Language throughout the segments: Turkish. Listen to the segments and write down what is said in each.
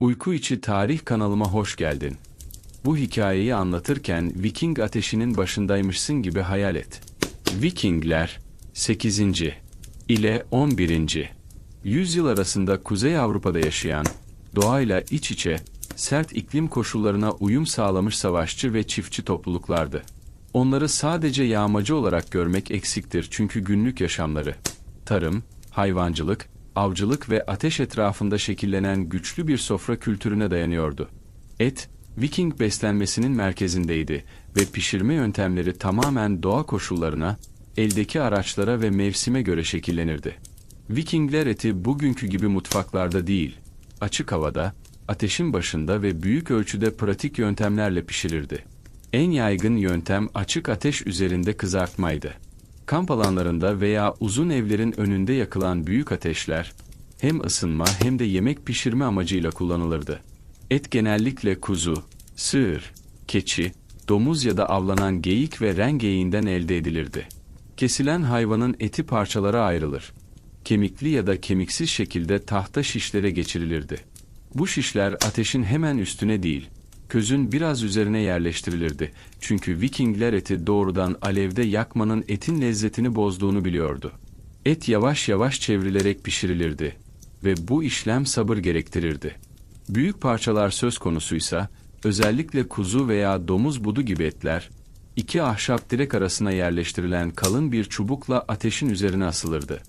Uyku içi tarih kanalıma hoş geldin. Bu hikayeyi anlatırken Viking ateşinin başındaymışsın gibi hayal et. Vikingler 8. ile 11. yüzyıl arasında Kuzey Avrupa'da yaşayan, doğayla iç içe, sert iklim koşullarına uyum sağlamış savaşçı ve çiftçi topluluklardı. Onları sadece yağmacı olarak görmek eksiktir çünkü günlük yaşamları, tarım, hayvancılık, avcılık ve ateş etrafında şekillenen güçlü bir sofra kültürüne dayanıyordu. Et, Viking beslenmesinin merkezindeydi ve pişirme yöntemleri tamamen doğa koşullarına, eldeki araçlara ve mevsime göre şekillenirdi. Vikingler eti bugünkü gibi mutfaklarda değil, açık havada, ateşin başında ve büyük ölçüde pratik yöntemlerle pişirirdi. En yaygın yöntem açık ateş üzerinde kızartmaydı. Kamp alanlarında veya uzun evlerin önünde yakılan büyük ateşler, hem ısınma hem de yemek pişirme amacıyla kullanılırdı. Et genellikle kuzu, sığır, keçi, domuz ya da avlanan geyik ve ren geyiğinden elde edilirdi. Kesilen hayvanın eti parçalara ayrılır. Kemikli ya da kemiksiz şekilde tahta şişlere geçirilirdi. Bu şişler ateşin hemen üstüne değil, közün biraz üzerine yerleştirilirdi. Çünkü Vikingler eti doğrudan alevde yakmanın etin lezzetini bozduğunu biliyordu. Et yavaş yavaş çevrilerek pişirilirdi ve bu işlem sabır gerektirirdi. Büyük parçalar söz konusuysa, özellikle kuzu veya domuz budu gibi etler, iki ahşap direk arasına yerleştirilen kalın bir çubukla ateşin üzerine asılırdı.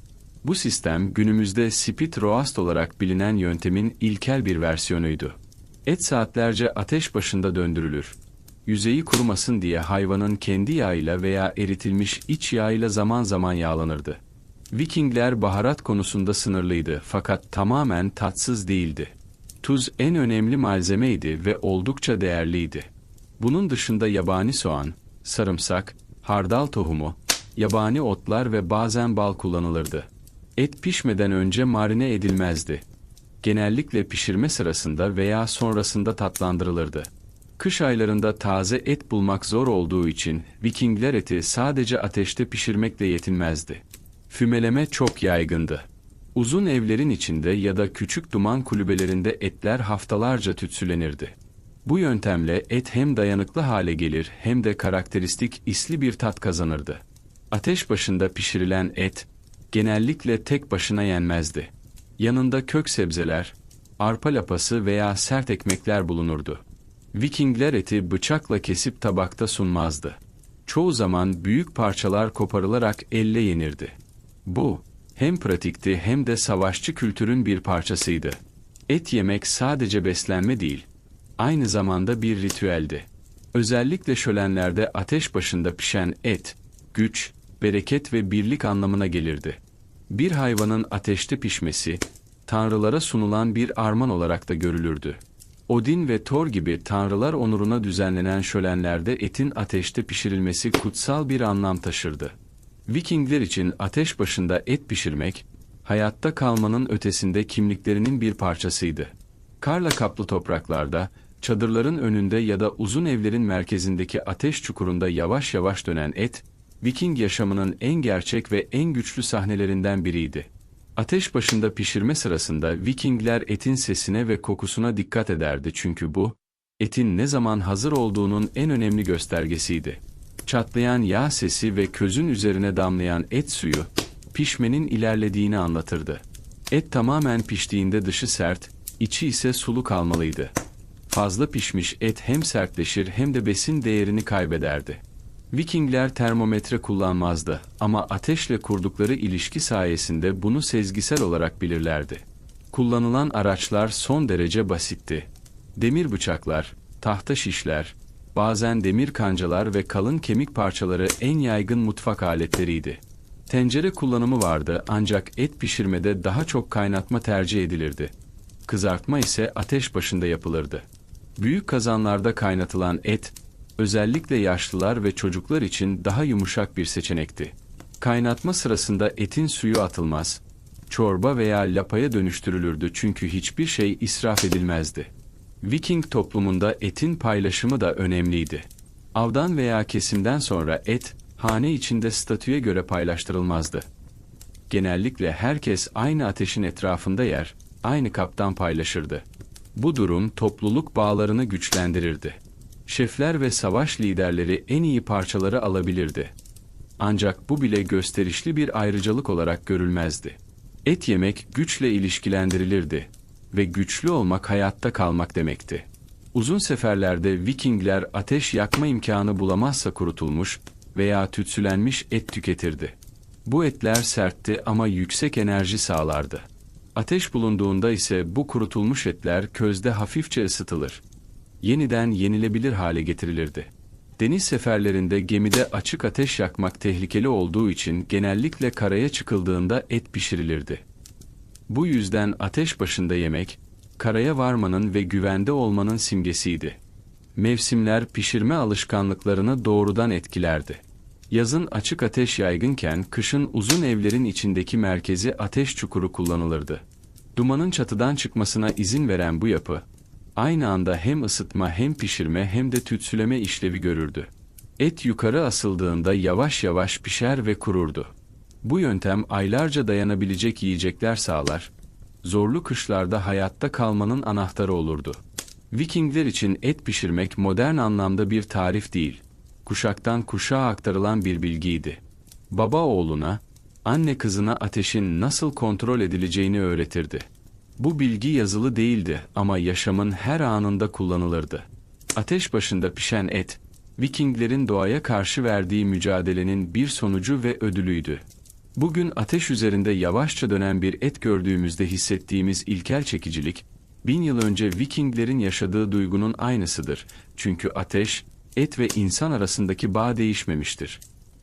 Bu sistem günümüzde spit roast olarak bilinen yöntemin ilkel bir versiyonuydu. Et saatlerce ateş başında döndürülür. Yüzeyi kurumasın diye hayvanın kendi yağıyla veya eritilmiş iç yağıyla zaman zaman yağlanırdı. Vikingler baharat konusunda sınırlıydı fakat tamamen tatsız değildi. Tuz en önemli malzemeydi ve oldukça değerliydi. Bunun dışında yabani soğan, sarımsak, hardal tohumu, yabani otlar ve bazen bal kullanılırdı. Et pişmeden önce marine edilmezdi. Genellikle pişirme sırasında veya sonrasında tatlandırılırdı. Kış aylarında taze et bulmak zor olduğu için Vikingler eti sadece ateşte pişirmekle yetinmezdi. Fümeleme çok yaygındı. Uzun evlerin içinde ya da küçük duman kulübelerinde etler haftalarca tütsülenirdi. Bu yöntemle et hem dayanıklı hale gelir hem de karakteristik isli bir tat kazanırdı. Ateş başında pişirilen et genellikle tek başına yenmezdi. Yanında kök sebzeler, arpa lapası veya sert ekmekler bulunurdu. Vikingler eti bıçakla kesip tabakta sunmazdı. Çoğu zaman büyük parçalar koparılarak elle yenirdi. Bu, hem pratikti hem de savaşçı kültürün bir parçasıydı. Et yemek sadece beslenme değil, aynı zamanda bir ritüeldi. Özellikle şölenlerde ateş başında pişen et, güç, bereket ve birlik anlamına gelirdi. Bir hayvanın ateşte pişmesi, tanrılara sunulan bir armağan olarak da görülürdü. Odin ve Thor gibi tanrılar onuruna düzenlenen şölenlerde etin ateşte pişirilmesi kutsal bir anlam taşırdı. Vikingler için ateş başında et pişirmek, hayatta kalmanın ötesinde kimliklerinin bir parçasıydı. Karla kaplı topraklarda, çadırların önünde ya da uzun evlerin merkezindeki ateş çukurunda yavaş yavaş dönen et, Viking yaşamının en gerçek ve en güçlü sahnelerinden biriydi. Ateş başında pişirme sırasında Vikingler etin sesine ve kokusuna dikkat ederdi çünkü bu, etin ne zaman hazır olduğunun en önemli göstergesiydi. Çatlayan yağ sesi ve közün üzerine damlayan et suyu, pişmenin ilerlediğini anlatırdı. Et tamamen piştiğinde dışı sert, içi ise sulu kalmalıydı. Fazla pişmiş et hem sertleşir hem de besin değerini kaybederdi. Vikingler termometre kullanmazdı ama ateşle kurdukları ilişki sayesinde bunu sezgisel olarak bilirlerdi. Kullanılan araçlar son derece basitti. Demir bıçaklar, tahta şişler, bazen demir kancalar ve kalın kemik parçaları en yaygın mutfak aletleriydi. Tencere kullanımı vardı ancak et pişirmede daha çok kaynatma tercih edilirdi. Kızartma ise ateş başında yapılırdı. Büyük kazanlarda kaynatılan et, özellikle yaşlılar ve çocuklar için daha yumuşak bir seçenekti. Kaynatma sırasında etin suyu atılmaz, çorba veya lapaya dönüştürülürdü çünkü hiçbir şey israf edilmezdi. Viking toplumunda etin paylaşımı da önemliydi. Avdan veya kesimden sonra et, hane içinde statüye göre paylaştırılmazdı. Genellikle herkes aynı ateşin etrafında yer, aynı kaptan paylaşırdı. Bu durum topluluk bağlarını güçlendirirdi. Şefler ve savaş liderleri en iyi parçaları alabilirdi. Ancak bu bile gösterişli bir ayrıcalık olarak görülmezdi. Et yemek güçle ilişkilendirilirdi ve güçlü olmak hayatta kalmak demekti. Uzun seferlerde Vikingler ateş yakma imkanı bulamazsa kurutulmuş veya tütsülenmiş et tüketirdi. Bu etler sertti ama yüksek enerji sağlardı. Ateş bulunduğunda ise bu kurutulmuş etler közde hafifçe ısıtılır. Yeniden yenilebilir hale getirilirdi. Deniz seferlerinde gemide açık ateş yakmak tehlikeli olduğu için genellikle karaya çıkıldığında et pişirilirdi. Bu yüzden ateş başında yemek, karaya varmanın ve güvende olmanın simgesiydi. Mevsimler pişirme alışkanlıklarını doğrudan etkilerdi. Yazın açık ateş yaygınken kışın uzun evlerin içindeki merkezi ateş çukuru kullanılırdı. Dumanın çatıdan çıkmasına izin veren bu yapı, aynı anda hem ısıtma hem pişirme hem de tütsüleme işlevi görürdü. Et yukarı asıldığında yavaş yavaş pişer ve kururdu. Bu yöntem aylarca dayanabilecek yiyecekler sağlar, zorlu kışlarda hayatta kalmanın anahtarı olurdu. Vikingler için et pişirmek modern anlamda bir tarif değil, kuşaktan kuşağa aktarılan bir bilgiydi. Baba oğluna, anne kızına ateşin nasıl kontrol edileceğini öğretirdi. Bu bilgi yazılı değildi ama yaşamın her anında kullanılırdı. Ateş başında pişen et, Vikinglerin doğaya karşı verdiği mücadelenin bir sonucu ve ödülüydü. Bugün ateş üzerinde yavaşça dönen bir et gördüğümüzde hissettiğimiz ilkel çekicilik, bin yıl önce Vikinglerin yaşadığı duygunun aynısıdır. Çünkü ateş, et ve insan arasındaki bağ değişmemiştir.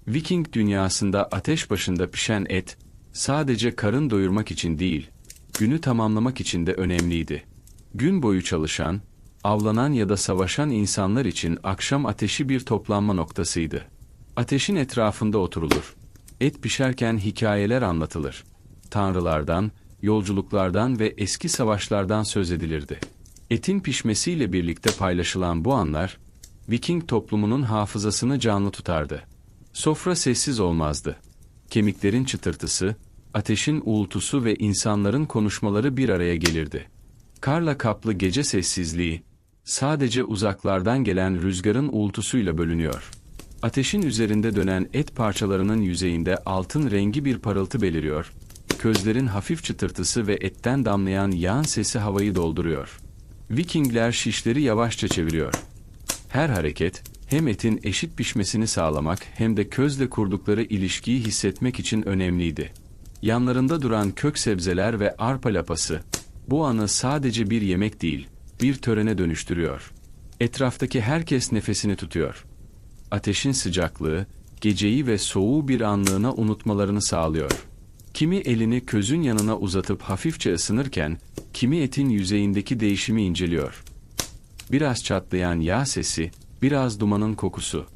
Viking dünyasında ateş başında pişen et, sadece karın doyurmak için değil, günü tamamlamak için de önemliydi. Gün boyu çalışan, avlanan ya da savaşan insanlar için akşam ateşi bir toplanma noktasıydı. Ateşin etrafında oturulur. Et pişerken hikayeler anlatılır. Tanrılardan, yolculuklardan ve eski savaşlardan söz edilirdi. Etin pişmesiyle birlikte paylaşılan bu anlar, Viking toplumunun hafızasını canlı tutardı. Sofra sessiz olmazdı. Kemiklerin çıtırtısı, ateşin uğultusu ve insanların konuşmaları bir araya gelirdi. Karla kaplı gece sessizliği, sadece uzaklardan gelen rüzgarın uğultusuyla bölünüyor. Ateşin üzerinde dönen et parçalarının yüzeyinde altın rengi bir parıltı beliriyor. Közlerin hafif çıtırtısı ve etten damlayan yağın sesi havayı dolduruyor. Vikingler şişleri yavaşça çeviriyor. Her hareket, hem etin eşit pişmesini sağlamak hem de közle kurdukları ilişkiyi hissetmek için önemliydi. Yanlarında duran kök sebzeler ve arpa lapası, bu anı sadece bir yemek değil, bir törene dönüştürüyor. Etraftaki herkes nefesini tutuyor. Ateşin sıcaklığı, geceyi ve soğuğu bir anlığına unutmalarını sağlıyor. Kimi elini közün yanına uzatıp hafifçe ısınırken, kimi etin yüzeyindeki değişimi inceliyor. Biraz çatlayan yağ sesi, biraz dumanın kokusu.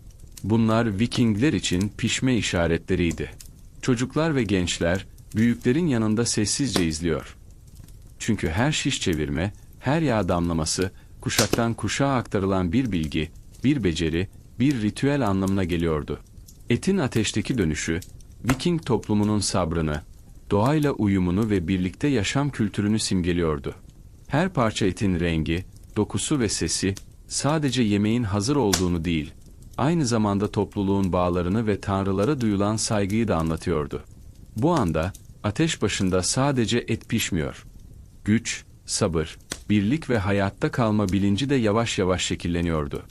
Bunlar Vikingler için pişme işaretleriydi. Çocuklar ve gençler, büyüklerin yanında sessizce izliyor. Çünkü her şiş çevirme, her yağ damlaması, kuşaktan kuşağa aktarılan bir bilgi, bir beceri, bir ritüel anlamına geliyordu. Etin ateşteki dönüşü, Viking toplumunun sabrını, doğayla uyumunu ve birlikte yaşam kültürünü simgeliyordu. Her parça etin rengi, dokusu ve sesi, sadece yemeğin hazır olduğunu değil, aynı zamanda topluluğun bağlarını ve tanrılara duyulan saygıyı da anlatıyordu. Bu anda, ateş başında sadece et pişmiyor. Güç, sabır, birlik ve hayatta kalma bilinci de yavaş yavaş şekilleniyordu.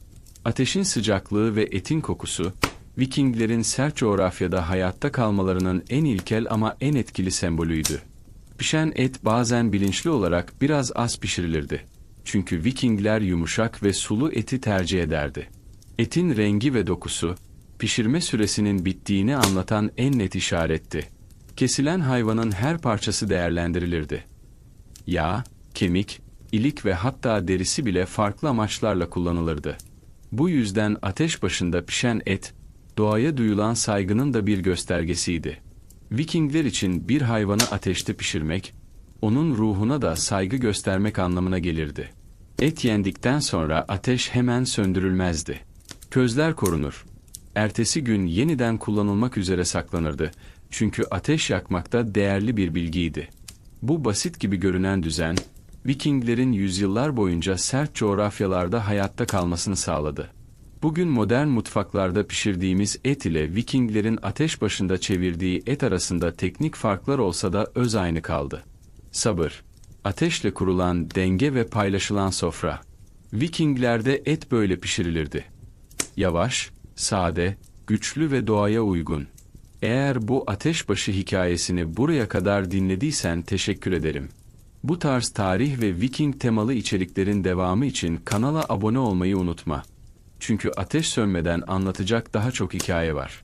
Ateşin sıcaklığı ve etin kokusu, Vikinglerin sert coğrafyada hayatta kalmalarının en ilkel ama en etkili sembolüydü. Pişen et bazen bilinçli olarak biraz az pişirilirdi. Çünkü Vikingler yumuşak ve sulu eti tercih ederdi. Etin rengi ve dokusu, pişirme süresinin bittiğini anlatan en net işaretti. Kesilen hayvanın her parçası değerlendirilirdi. Yağ, kemik, ilik ve hatta derisi bile farklı amaçlarla kullanılırdı. Bu yüzden ateş başında pişen et, doğaya duyulan saygının da bir göstergesiydi. Vikingler için bir hayvanı ateşte pişirmek, onun ruhuna da saygı göstermek anlamına gelirdi. Et yendikten sonra ateş hemen söndürülmezdi. Közler korunur. Ertesi gün yeniden kullanılmak üzere saklanırdı. Çünkü ateş yakmakta değerli bir bilgiydi. Bu basit gibi görünen düzen, Vikinglerin yüzyıllar boyunca sert coğrafyalarda hayatta kalmasını sağladı. Bugün modern mutfaklarda pişirdiğimiz et ile Vikinglerin ateş başında çevirdiği et arasında teknik farklar olsa da öz aynı kaldı. Sabır, ateşle kurulan denge ve paylaşılan sofra. Vikinglerde et böyle pişirilirdi. Yavaş, sade, güçlü ve doğaya uygun. Eğer bu ateşbaşı hikayesini buraya kadar dinlediysen teşekkür ederim. Bu tarz tarih ve Viking temalı içeriklerin devamı için kanala abone olmayı unutma. Çünkü ateş sönmeden anlatacak daha çok hikaye var.